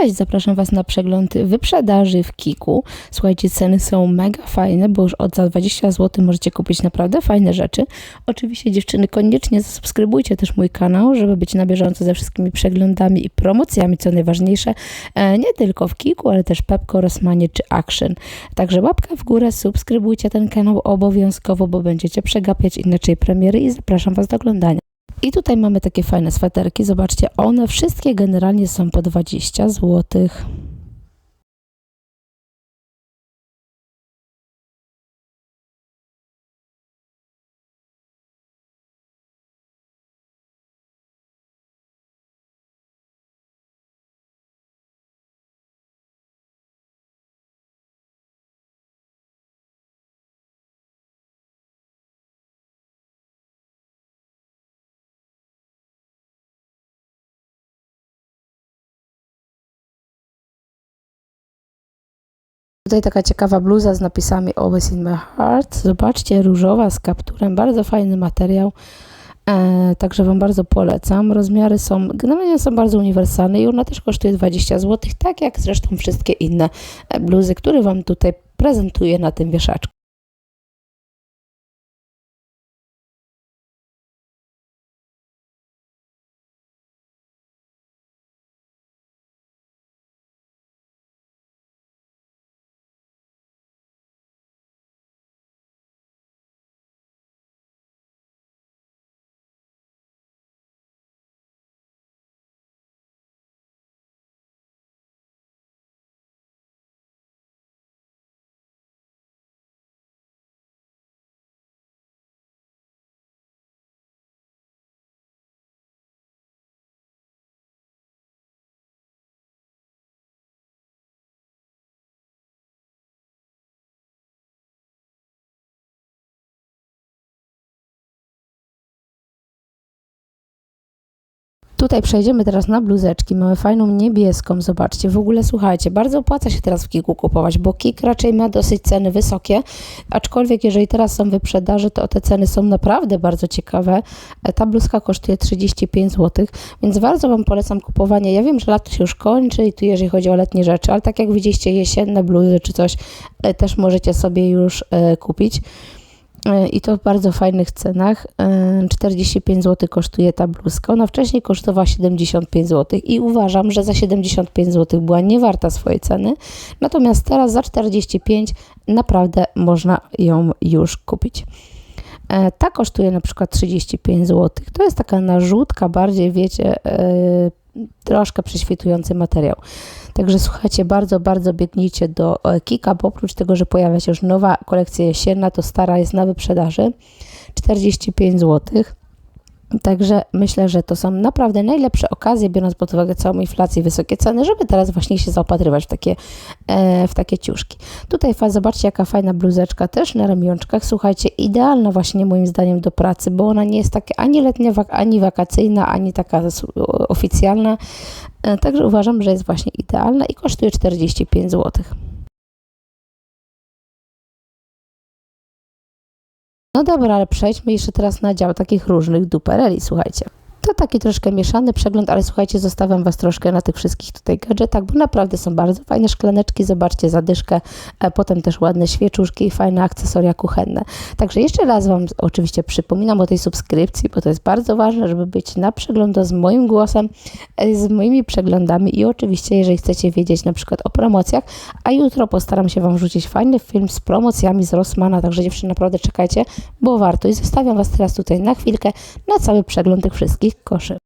Cześć, zapraszam Was na przegląd wyprzedaży w Kiku. Słuchajcie, ceny są mega fajne, bo już od za 20 zł możecie kupić naprawdę fajne rzeczy. Oczywiście dziewczyny, koniecznie zasubskrybujcie też mój kanał, żeby być na bieżąco ze wszystkimi przeglądami i promocjami, co najważniejsze, e, nie tylko w Kiku, ale też Pepko, Rosmanie czy Action. Także łapka w górę, subskrybujcie ten kanał obowiązkowo, bo będziecie przegapiać inaczej premiery i zapraszam Was do oglądania. I tutaj mamy takie fajne sweterki. Zobaczcie, one wszystkie generalnie są po 20 zł. Tutaj taka ciekawa bluza z napisami Always in my heart. Zobaczcie, różowa z kapturem, bardzo fajny materiał. E, także Wam bardzo polecam. Rozmiary są, generalnie są bardzo uniwersalne i ona też kosztuje 20 zł, tak jak zresztą wszystkie inne e, bluzy, które Wam tutaj prezentuję na tym wieszaczku. Tutaj przejdziemy teraz na bluzeczki. Mamy fajną niebieską, zobaczcie. W ogóle słuchajcie, bardzo opłaca się teraz w Kiku kupować, bo Kik raczej ma dosyć ceny wysokie, aczkolwiek jeżeli teraz są wyprzedaże, to te ceny są naprawdę bardzo ciekawe. E, ta bluzka kosztuje 35 zł, więc bardzo Wam polecam kupowanie. Ja wiem, że lato się już kończy i tu jeżeli chodzi o letnie rzeczy, ale tak jak widzieliście, jesienne bluzy czy coś e, też możecie sobie już e, kupić. E, i to w bardzo fajnych cenach. 45 e, zł kosztuje ta bluzka. Ona wcześniej kosztowała 75 zł i uważam, że za 75 zł była niewarta swojej ceny. Natomiast teraz za 45 naprawdę można ją już kupić. E, ta kosztuje na przykład 35 zł. To jest taka narzutka, bardziej wiecie, troszkę prześwitujący materiał. Także słuchajcie, bardzo, bardzo biegnijcie do e, Kika, bo oprócz tego, że pojawia się już nowa kolekcja jesienna, to stara jest na wyprzedaży 45 zł. Także myślę, że to są naprawdę najlepsze okazje, biorąc pod uwagę całą inflację i wysokie ceny, żeby teraz właśnie się zaopatrywać w takie, e, w takie ciuszki. Tutaj zobaczcie, jaka fajna bluzeczka, też na ramionczkach. Słuchajcie, idealna właśnie moim zdaniem do pracy, bo ona nie jest taka ani letnia, ani wakacyjna, ani taka oficjalna. E, także uważam, że jest właśnie idealna i kosztuje 45 zł. No dobra, ale przejdźmy jeszcze teraz na dział takich różnych dupereli, słuchajcie. To taki troszkę mieszany przegląd, ale słuchajcie, zostawiam Was troszkę na tych wszystkich tutaj gadżetach, bo naprawdę są bardzo fajne szklaneczki, zobaczcie zadyszkę, a potem też ładne świeczuszki i fajne akcesoria kuchenne. Także jeszcze raz Wam oczywiście przypominam o tej subskrypcji, bo to jest bardzo ważne, żeby być na przeglądu z moim głosem, e, z moimi przeglądami i oczywiście, jeżeli chcecie wiedzieć na przykład o promocjach, a jutro postaram się Wam wrzucić fajny film z promocjami z Rossmana, także dziewczyny naprawdę czekajcie, bo warto i zostawiam Was teraz tutaj na chwilkę na cały przegląd tych wszystkich koszyk